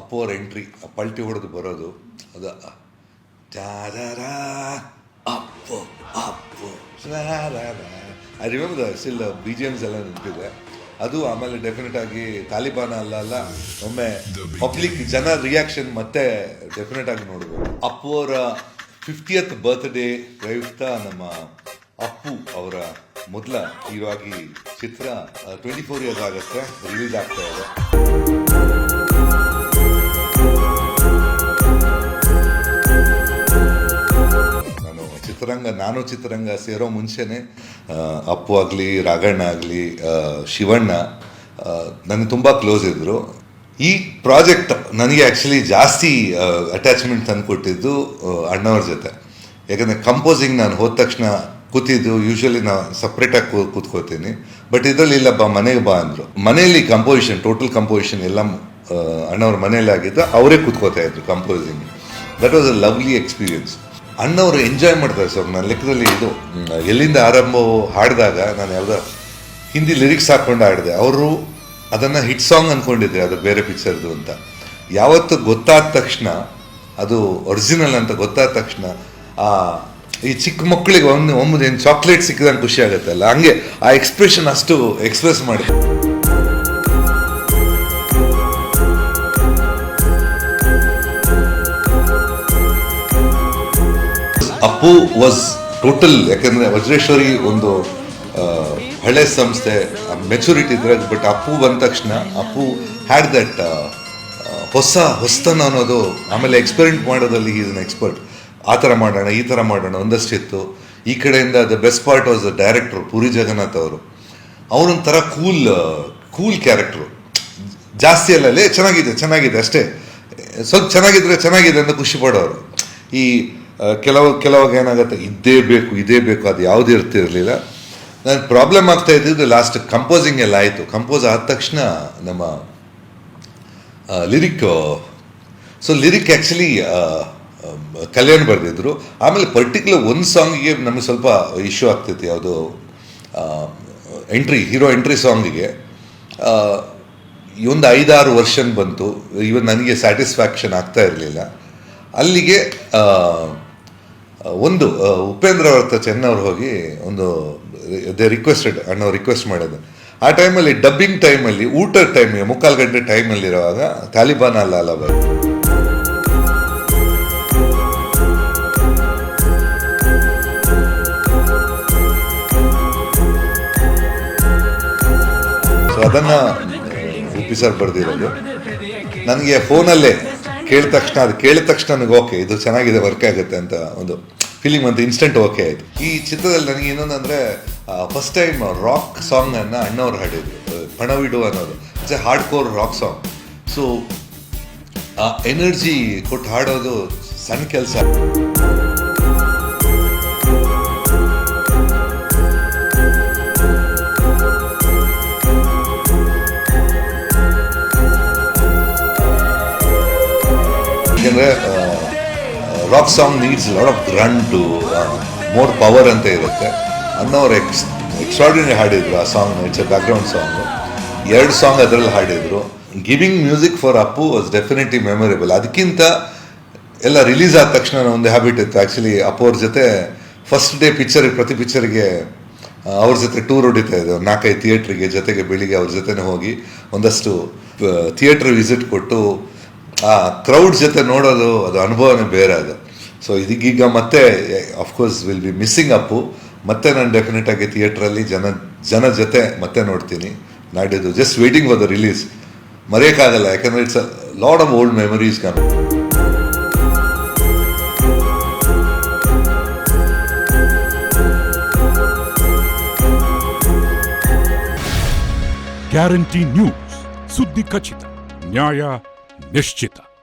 ಅಪ್ಪು ಅವ್ರ ಎಂಟ್ರಿ ಪಲ್ಟಿ ಹೊಡೆದು ಬರೋದು ಅದು ಚಾರ Appu Appu I remember still B G Ms ಎಲ್ಲ ನಿಂತಿದೆ ಅದು ಆಮೇಲೆ ಡೆಫಿನೆಟ್ ಆಗಿ ತಾಲಿಬಾನ ಅಲ್ಲ ಅಲ್ಲ ಒಮ್ಮೆ ಪಬ್ಲಿಕ್ ಜನ ರಿಯಾಕ್ಷನ್ ಮತ್ತೆ ಡೆಫಿನೆಟ್ ಆಗಿ ನೋಡ್ಬೋದು. ಅಪ್ಪು ಅವರ ಫಿಫ್ಟಿಯತ್ ಬರ್ತ್ಡೇ ಪ್ರಯುಕ್ತ ನಮ್ಮ ಅಪ್ಪು ಅವರ ಮೊದಲ ಇವಾಗಿ ಚಿತ್ರ ಟ್ವೆಂಟಿ ಫೋರ್ ಇಯರ್ಸ್ ಆಗುತ್ತೆ ರಿಲೀಸ್ ಆಗ್ತಾ ಇದೆ. ಚಿತ್ರರಂಗ, ನಾನು ಚಿತ್ರರಂಗ ಸೇರೋ ಮುಂಚೆನೆ ಅಪ್ಪು ಆಗಲಿ, ರಾಘಣ್ಣ ಆಗಲಿ ಶಿವಣ್ಣ ನನಗೆ ತುಂಬ ಕ್ಲೋಸ್ ಇದ್ದರು ಈ ಪ್ರಾಜೆಕ್ಟ್ ನನಗೆ ಆ್ಯಕ್ಚುಲಿ ಜಾಸ್ತಿ ಅಟ್ಯಾಚ್ಮೆಂಟ್ ತಂದುಕೊಟ್ಟಿದ್ದು ಅಣ್ಣವ್ರ ಜೊತೆ. ಯಾಕಂದರೆ ಕಂಪೋಸಿಂಗ್ ನಾನು ಹೋದ ತಕ್ಷಣ ಕೂತಿದ್ದು ಯೂಶ್ವಲಿ ನಾನು ಸಪ್ರೇಟಾಗಿ ಕೂತ್ಕೋತೀನಿ ಬಟ್ ಇದರಲ್ಲಿ ಇಲ್ಲ ಬಾ, ಮನೆಗೆ ಬಾ ಅಂದರು. ಮನೆಯಲ್ಲಿ ಕಂಪೋಸಿಷನ್ ಟೋಟಲ್ ಕಂಪೋಸಿಷನ್ ಎಲ್ಲ ಅಣ್ಣವ್ರ ಮನೆಯಲ್ಲಿ ಆಗಿದ್ದು ಅವರೇ ಕೂತ್ಕೋತಾ ಇದ್ರು composing that was a lovely experience ಅಣ್ಣವರು ಎಂಜಾಯ್ ಮಾಡ್ತಾರೆ ಸರ್. ನನ್ನ ಲೆಕ್ಕದಲ್ಲಿ ಇದು ಎಲ್ಲಿಂದ ಆರಂಭ ಹಾಡಿದಾಗ ನಾನು ಯಾವುದೋ ಹಿಂದಿ ಲಿರಿಕ್ಸ್ ಹಾಕ್ಕೊಂಡು ಹಾಡಿದೆ. ಅವರು ಅದನ್ನು ಹಿಟ್ ಸಾಂಗ್ ಅಂದ್ಕೊಂಡಿದ್ದೆ ಅದು ಬೇರೆ ಪಿಕ್ಚರ್ದು ಅಂತ. ಯಾವತ್ತು ಗೊತ್ತಾದ ತಕ್ಷಣ, ಅದು ಒರಿಜಿನಲ್ ಅಂತ ಗೊತ್ತಾದ ತಕ್ಷಣ, ಆ, ಈ ಚಿಕ್ಕ ಮಕ್ಕಳಿಗೆ ಒಂದು ಒಮ್ಮೆ ಏನು ಚಾಕ್ಲೇಟ್ ಸಿಕ್ಕಿದಂಗೆ ಖುಷಿ ಆಗುತ್ತಲ್ಲ ಹಂಗೆ ಆ ಎಕ್ಸ್ಪ್ರೆಷನ್ ಅಷ್ಟು ಎಕ್ಸ್ಪ್ರೆಸ್ ಮಾಡಿ ಅಪ್ಪು ವಾಸ್ ಟೋಟಲ್ ಯಾಕಂದ್ರೆ ವಜ್ರೇಶ್ವರಿ ಒಂದು ಹಳೆ ಸಂಸ್ಥೆ ಮೆಚುರಿಟಿ ಇದ್ರೆ ಬಟ್ ಅಪ್ಪು ಬಂದ ತಕ್ಷಣ, ಅಪ್ಪು ಹ್ಯಾಡ್ ದಟ್ ಹೊಸ ಹೊಸ್ತನ ಅನ್ನೋದು, ಆಮೇಲೆ ಎಕ್ಸ್ಪೆರಿಮೆಂಟ್ ಮಾಡೋದಲ್ಲಿ ಈಸ್ ಅನ್ ಎಕ್ಸ್ಪರ್ಟ್ ಆ ಥರ ಮಾಡೋಣ, ಈ ಥರ ಮಾಡೋಣ ಒಂದಷ್ಟಿತ್ತು ಈ ಕಡೆಯಿಂದ the best part was the director Puri Jagannath ಅವರು. ಅವರೊಂಥರ ಕೂಲ್ ಕೂಲ್ ಕ್ಯಾರೆಕ್ಟ್ರು ಜಾಸ್ತಿ ಅಲ್ಲ, ಲೇ, ಚೆನ್ನಾಗಿದೆ ಚೆನ್ನಾಗಿದೆ ಅಷ್ಟೇ. ಸ್ವಲ್ಪ ಚೆನ್ನಾಗಿದ್ರೆ ಚೆನ್ನಾಗಿದೆ ಅಂತ ಖುಷಿ ಪಡೋರು. ಈ ಕೆಲವು, ಕೆಲವಾಗ ಏನಾಗುತ್ತೆ ಇದೇ ಬೇಕು ಇದೇ ಬೇಕು, ಅದು ಯಾವುದು ಇರ್ತಿರಲಿಲ್ಲ. ನಾನು ಪ್ರಾಬ್ಲಮ್ ಆಗ್ತಾ ಇದ್ದಿದ್ದು ಲಾಸ್ಟ್ ಕಂಪೋಸಿಂಗ್ ಎಲ್ಲ ಆಯಿತು. ಕಂಪೋಸ್ ಆದ ತಕ್ಷಣ ನಮ್ಮ lyric so lyric actually Kalyan ಬರೆದಿದ್ರು. ಆಮೇಲೆ ಪರ್ಟಿಕ್ಯುಲರ್ ಒಂದು ಸಾಂಗಿಗೆ ನಮಗೆ ಸ್ವಲ್ಪ ಇಶ್ಯೂ ಆಗ್ತೈತಿ ಯಾವುದು ಎಂಟ್ರಿ ಹೀರೋ ಎಂಟ್ರಿ ಸಾಂಗಿಗೆ ಒಂದು ಐದಾರು ವರ್ಷನ್ ಬಂತು. ಇವನ್ ನನಗೆ ಸ್ಯಾಟಿಸ್ಫ್ಯಾಕ್ಷನ್ ಆಗ್ತಾ ಇರಲಿಲ್ಲ. ಅಲ್ಲಿಗೆ ಒಂದು ಉಪೇಂದ್ರ ಅವ್ರ ಚೆನ್ನವ್ರು ಹೋಗಿ ಒಂದು, ದೇ ರಿಕ್ವೆಸ್ಟೆಡ್ ಅಣ್ಣವ್ರು ರಿಕ್ವೆಸ್ಟ್ ಮಾಡೋದು ಆ ಟೈಮಲ್ಲಿ ಡಬ್ಬಿಂಗ್ ಟೈಮಲ್ಲಿ, ಊಟದ ಟೈಮಿಗೆ, ಮುಕ್ಕಾಲು ಗಂಟೆ ಟೈಮಲ್ಲಿರುವಾಗ ತಾಲಿಬಾನ್ ಅಲ್ಲ ಅಲ್ಲ ಬರ್ತದೆ ಸೊ ಅದನ್ನ ಉಪ್ಪಿ ಸರ್ ಬರೆದಿರೋದು. ನನಗೆ ಫೋನಲ್ಲೇ ಕೇಳಿದ ತಕ್ಷಣ, ಅದು ಕೇಳಿದ ತಕ್ಷಣ ನನಗೆ ಓಕೆ ಇದು ಚೆನ್ನಾಗಿದೆ ವರ್ಕ್ ಆಗುತ್ತೆ ಅಂತ ಒಂದು ಫೀಲಿಂಗ್ ಒಂದು ಇನ್ಸ್ಟೆಂಟ್ ಓಕೆ ಆಯಿತು. ಈ ಚಿತ್ರದಲ್ಲಿ ನನಗೆ ಇನ್ನೊಂದಂದರೆ ಫಸ್ಟ್ ಟೈಮ್ ರಾಕ್ ಸಾಂಗನ್ನು ಅಣ್ಣವ್ರು ಹಾಡಿದ್ರು ಪಣವಿಡು ಅನ್ನೋದು. It's a hard core rock song so ಆ ಎನರ್ಜಿ ಕೊಟ್ಟು ಹಾಡೋದು ಸಣ್ಣ ಕೆಲಸ. ಯಾಕೆಂದರೆ rock song needs lot of grunt more power ಅಂತ ಇರುತ್ತೆ. ಅನ್ನೋರು ಎಕ್ಸ್ ಎಕ್ಸ್ಟ್ರಾಡಿನರಿ ಹಾಡಿದ್ರು ಆ song it's a background song ಎರಡು ಸಾಂಗ್ ಅದರಲ್ಲಿ ಹಾಡಿದ್ರು. Giving music for Appu was definitely memorable ಅದಕ್ಕಿಂತ ಎಲ್ಲ ರಿಲೀಸ್ ಆದ ತಕ್ಷಣ ಒಂದು ಹ್ಯಾಬಿಟ್ ಇತ್ತು. ಆ್ಯಕ್ಚುಲಿ ಅಪ್ಪು ಅವ್ರ ಜೊತೆ ಫಸ್ಟ್ ಡೇ ಪಿಕ್ಚರ್ ಪ್ರತಿ ಪಿಕ್ಚರ್ಗೆ ಅವ್ರ ಜೊತೆ ಟೂರ್ ಹೊಡಿತಾ ಇದ್ದೆವು. ನಾಲ್ಕೈದು ಥಿಯೇಟ್ರಿಗೆ ಜೊತೆಗೆ ಬೆಳಿಗ್ಗೆ ಅವ್ರ ಜೊತೆನೇ ಹೋಗಿ ಒಂದಷ್ಟು ಥಿಯೇಟ್ರ್ ವಿಸಿಟ್ ಕೊಟ್ಟು ಆ ಕ್ರೌಡ್ ಜೊತೆ ನೋಡೋದು ಅದು ಅನುಭವನೇ ಬೇರೆ ಅದು. ಸೊ ಇದೀಗೀಗ ಮತ್ತೆ of course will be missing Appu ಮತ್ತೆ ನಾನು ಡೆಫಿನೆಟ್ ಆಗಿ ಥಿಯೇಟ್ರಲ್ಲಿ ಜನ ಜನ ಜೊತೆ ಮತ್ತೆ ನೋಡ್ತೀನಿ. ನಾಡಿದ್ದು just waiting for the release ಮರೆಯೋಕ್ಕಾಗಲ್ಲ, ಯಾಕಂದರೆ it's a load of old memories come guarantee news ಸುದ್ದಿ ಖಚಿತ ನ್ಯಾಯ Meshtita.